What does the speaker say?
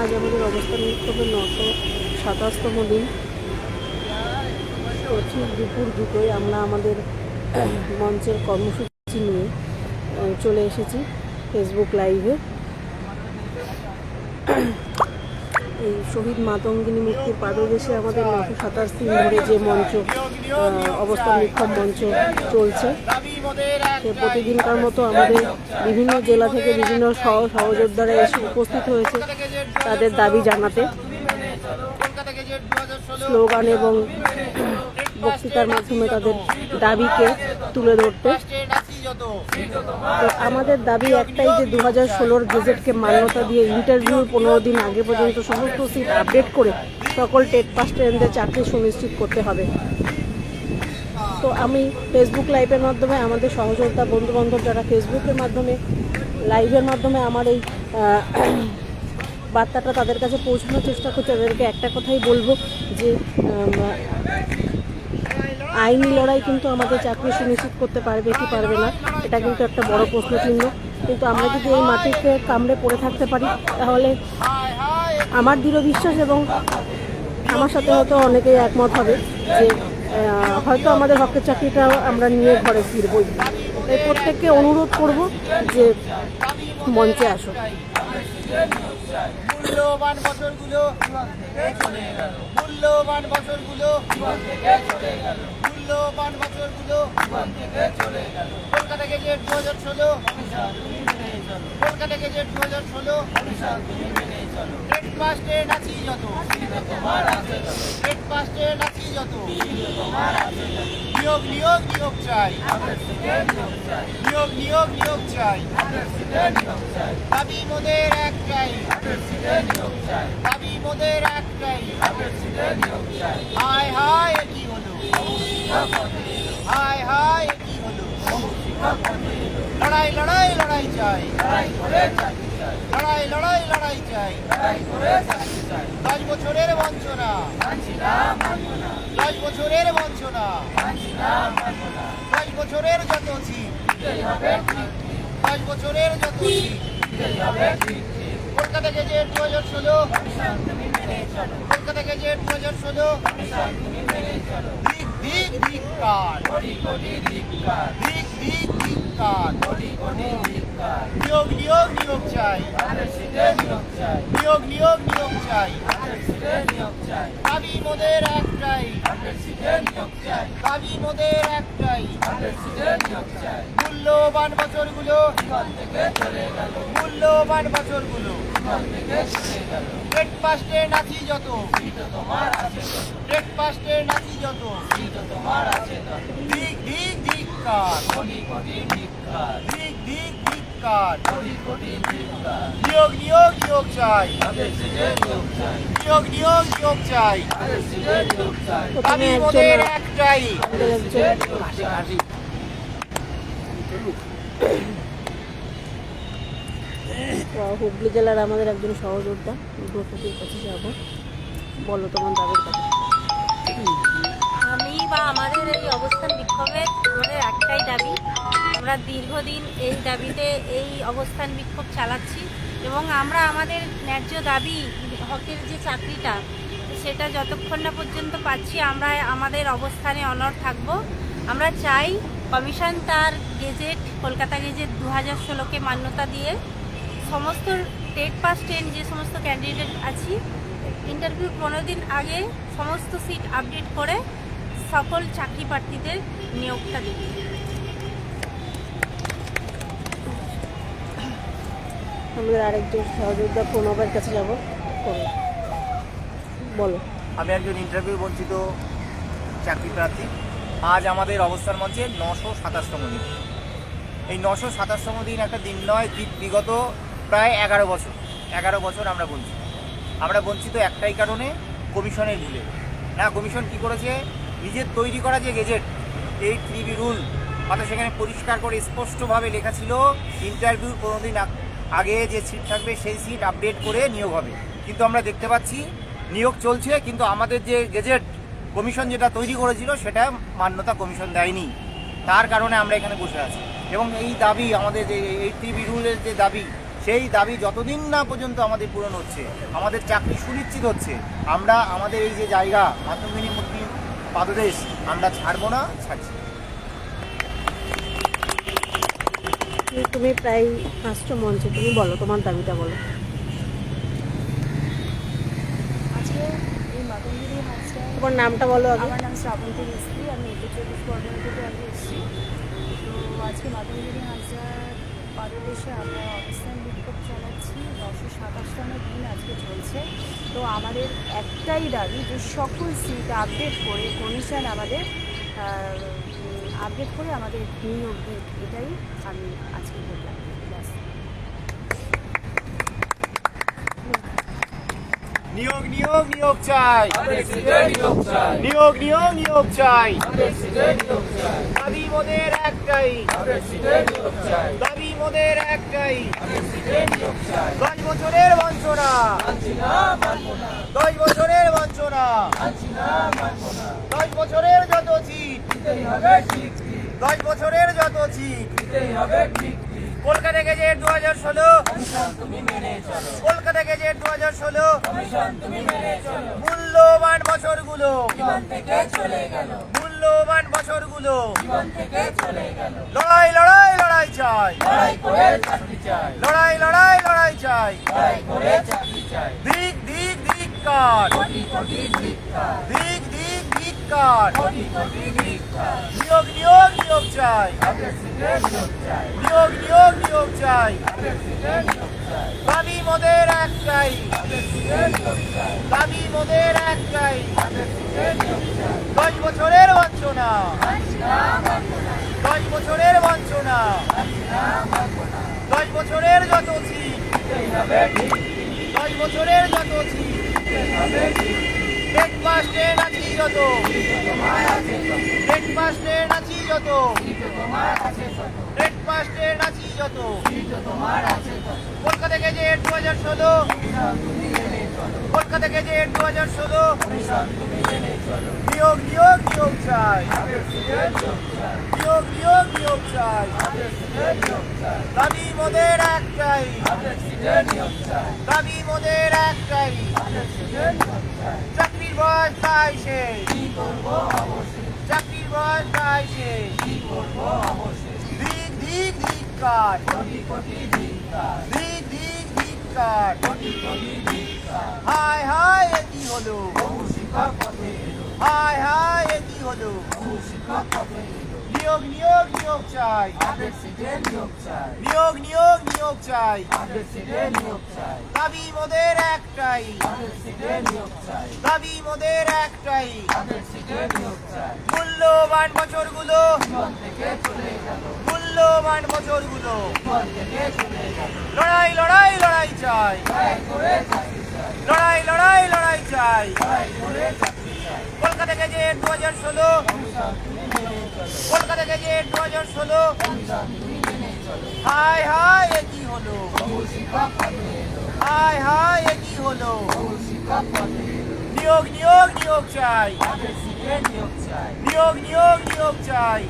আজ আমাদের অবস্থান বিক্ষোভের নশো সাতাশতম দিন। প্রচুর দুপুর দুটোয় আমরা আমাদের মঞ্চের কর্মসূচি নিয়ে চলে এসেছি ফেসবুক লাইভে এই শহীদ মাতঙ্গিনী মুক্তির পাদদেশে আমাদের নশো সাতাশ দিন ধরে যে মঞ্চ অবস্থান বিক্ষোভ মঞ্চ চলছে, সে প্রতিদিনকার মতো আমাদের বিভিন্ন জেলা থেকে বিভিন্ন সহ, সহযোদ্ধারা এসে উপস্থিত হয়েছে তাদের দাবি জানাতে। স্লোগান এবং বক্তৃতার মাধ্যমে তাদের দাবিকে তুলে ধরতে তো আমাদের দাবি একটাই যে দু হাজার ষোলোর গেজেটকে মান্যতা দিয়ে ইন্টারভিউ পনেরো দিন আগে পর্যন্ত সমস্ত সিট আপডেট করে সকল টেট পাস ট্রেনদের চাকরি সুনিশ্চিত করতে হবে। তো আমি ফেসবুক লাইভের মাধ্যমে, আমাদের সহযোগিতা বন্ধু বান্ধব যারা ফেসবুকের মাধ্যমে লাইভের মাধ্যমে আমার এই বার্তাটা তাদের কাছে পৌঁছানোর চেষ্টা করছি, তাদেরকে একটা কথাই বলব যে আইনি লড়াই কিন্তু আমাদের চাকরি সুনিশ্চিত করতে পারবে কি পারবে না, এটা কিন্তু একটা বড় প্রশ্ন চিহ্ন। কিন্তু আমরা যদি এই মাটিকে কামড়ে পড়ে থাকতে পারি, তাহলে আমার দৃঢ় বিশ্বাস এবং আমার সাথে হয়তো অনেকেই একমত হবে যে হয়তো আমাদের হকের চাকরিটা আমরা নিয়ে ঘরে ফিরবই। তাই প্রত্যেককে অনুরোধ করব যে মঞ্চে আসো মূল্যবান বছরগুলো মূল্যবান বছরগুলো মূল্যবান বছরগুলো কলকাতা গেজেট দু হাজার ষোলো কলকাতা গেজেট দু হাজার ষোলো যত রেড পাস ট্রেন যত। নিয়োগ নিয়োগ নিয়োগ চাই। নিয়োগ নিয়োগ নিয়োগ চাই। দাবি মোদের একটাই। দাবি মোদের একটাই। হায় হায় কি হলো? হায় হায় কি হলো? লড়াই লড়াই লড়াই চাই। লড়াই লড়াই লড়াই চাই। দশ বছরের বঞ্চনা। দশ বছরের বঞ্চনা। দশ বছরের যত দশ বছরের যত কলকাতা গেজেট দু হাজার ষোলো কলকাতা গেজেট দু হাজার ষোলো দিক দিক দিক কার। দিক দিক দিক কার। নিয়োগ নিয়োগ নিয়োগ চাই। নিয়োগ নিয়োগ নিয়োগ চাই। দাবি মোদের একটাই। দাবি মোদের একটাই। মূল্যবান বছরগুলো মূল্যবান বছরগুলো। পাস ট্রেন যত। ট্রেন আছি যত। দিক দিক দিক কার। দিক দিক দিক কার নিয়োগ নিয়োগ নিয়োগ চাই। নিয়োগ নিয়োগ নিয়োগ চাই। দাবি মোদের একটাই। হুগলি জেলার আমাদের একজন সহযোদ্ধা কাছে যাব। বলো তোমার দাবির কথা। আমি বা আমাদের এই অবস্থান বিক্ষোভের আমাদের একটাই দাবি, আমরা দীর্ঘদিন এই দাবিতে এই অবস্থান বিক্ষোভ চালাচ্ছি এবং আমরা আমাদের ন্যায্য দাবি, হকের যে চাকরিটা, সেটা যতক্ষণ না পর্যন্ত পাচ্ছি, আমরা আমাদের অবস্থানে অনড় থাকব। আমরা চাই কমিশন তার গেজেট, কলকাতা গেজেট দু হাজার ষোলোকে মান্যতা দিয়ে সমস্ত টেট পাস টেন যে সমস্ত ক্যান্ডিডেট আছি, ইন্টারভিউ পনেরো দিন আগে সমস্ত সিট আপডেট করে সকল চাকরি প্রার্থীদের নিয়োগটা দেবে। আমাদের আরেকজন সহযোদ্ধা প্রণবের কাছে যাব। বলো। আমি একজন ইন্টারভিউ বঞ্চিত চাকরি প্রার্থী। আজ আমাদের অবস্থান মঞ্চে নশো সাতাশতম দিন। এই নশো সাতাশতম দিন একটা দিন নয় বিগত প্রায় এগারো বছর। এগারো বছর আমরা বঞ্চিত। আমরা বঞ্চিত একটাই কারণে কমিশনের ভুলে। না কমিশন কি করেছে? নিজের তৈরি করা যে গেজেট, এই থ্রি রুল, অর্থাৎ সেখানে পরিষ্কার করে স্পষ্টভাবে লেখা ছিল, ইন্টারভিউ পনেরো দিন আগে যে সিট থাকবে সেই সিট আপডেট করে নিয়োগ হবে। কিন্তু আমরা দেখতে পাচ্ছি, নিয়োগ চলছে, কিন্তু আমাদের যে গেজেট কমিশন যেটা তৈরি করেছিল, সেটা মান্যতা কমিশন দেয়নি। তার কারণে আমরা এখানে বসে আছি। এবং এই দাবি আমাদের যে, এই টিভি রুলের যে দাবি, সেই দাবি যতদিন না পর্যন্ত আমাদের পূরণ হচ্ছে, আমাদের চাকরি সুনিশ্চিত হচ্ছে, আমরা আমাদের এই যে জায়গা মাতঙ্গিনী মূর্তি পাদদেশ আমরা ছাড়বো না ছাড়ছি। তুমি- তুমি প্রায় আসছো মঞ্চে তুমি বলো তোমার দাবিটা বলো। তোমার নামটা বলো আমার নাম শ্রাবন্তী মিস্ত্রি আমি উত্তর চব্বিশ পরগনা থেকে আমি এসেছি। তো আজকে মাতঙ্গিরি হাঁসটার পাদদেশে আমরা চালাচ্ছি নশো সাতাশতম দিন আজকে চলছে। তো আমাদের একটাই দাবি যে সকল সিট আপডেট করে কমিশন আমাদের আপডেট করে আমাদের নিয়োগ দিক এটাই আমি আজকে বললাম। নিয়োগ নিয়োগ নিয়োগ চাই। নিয়োগ নিয়োগ নিয়োগ চাই। মোদের একটাই। দাবি মোদের একটাই। দশ বছরের বঞ্চনা। দশ বছরের বঞ্চনা। দশ বছরের যত দশ বছরের যত কলকাতা গেজেট দু হাজার ষোলো। কলকাতা গেজেট দু হাজার ষোলো। মূল্যবান বছরগুলো। মূল্যবান বছরগুলো। লড়াই লড়াই লড়াই চাই। লড়াই লড়াই লড়াই চাই। দিক দিক দিক কাট দিক দিক নিয়োগ নিয়োগ নিয়োগ চাই। নিয়োগ নিয়োগ নিয়োগ চাই। দাবি মোদের একটাই দাবি মোদের একটাই দশ বছরের বঞ্চনা। দশ বছরের বঞ্চনা। দশ বছরের যত ছিট দশ বছরের যত ট্রেন আছি যত। ট্রেন আছি যত। ট্রেন আছি যত। কলকাতা গেজেট দু হাজার ষোলো। কলকাতা গেজেট দু হাজার ষোলো। নিয়োগ নিয়োগ নিয়োগ চাই। নিয়োগ নিয়োগ নিয়োগ চাই। দাবি মোদের একটাই। দাবি মোদের একটাই। বয়স তাই শেষ চাকরির বয়স তাই শেষ দিক দিক কাট দিক দিক কাট হায় হায় এ কি হলো? হায় হায় এ কি হলো? নিয়োগ নিয়োগ নিয়োগ চাই। নিয়োগ নিয়োগ নিয়োগ চাই। দাবি মোদের একটাই। দাবি মোদের একটাই। মূল্যবান বছরগুলো। মূল্যবান বছরগুলো। লড়াই লড়াই লড়াই চাই। লড়াই লড়াই লড়াই চাই। কলকাতা গেজেট দু হাজার ষোলো। কলকাতা গেজেট দু হাজার ষোলো। হাই হাই এ কি হলো? হাই হাই এ কি হলো? নিয়োগ নিয়োগ নিয়োগ চাই। নিয়োগ নিয়োগ নিয়োগ চাই।